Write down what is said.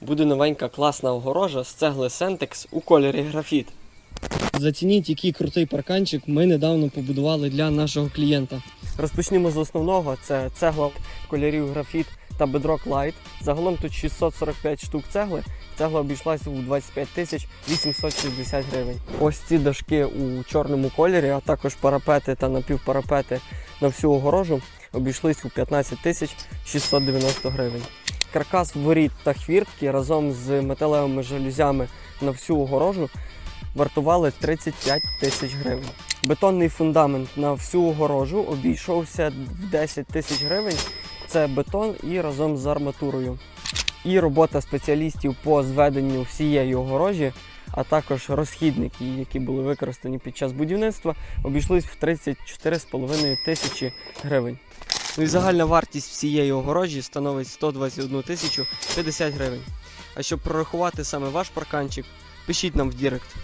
буде новенька класна огорожа з цегли Сентекс у кольорі графіт. Зацініть, який крутий парканчик ми недавно побудували для нашого клієнта. Розпочнімо з основного: це цегла кольорів графіт та бедрок лайт. Загалом тут 645 штук цегли. Цегла обійшлася у 25 тисяч 860 гривень. Ось ці дошки у чорному кольорі, а також парапети та напівпарапети на всю огорожу обійшлись у 15 тисяч 690 гривень. Каркас воріт та хвіртки разом з металевими жалюзями на всю огорожу вартували 35 тисяч гривень. Бетонний фундамент на всю огорожу обійшовся в 10 тисяч гривень. Це бетон і разом з арматурою. І робота спеціалістів по зведенню всієї огорожі, а також розхідники, які були використані під час будівництва, обійшлись в 34,5 тисячі гривень. Ну і загальна вартість всієї огорожі становить 121 тисячу 50 гривень. А щоб прорахувати саме ваш парканчик, пишіть нам в Дірект.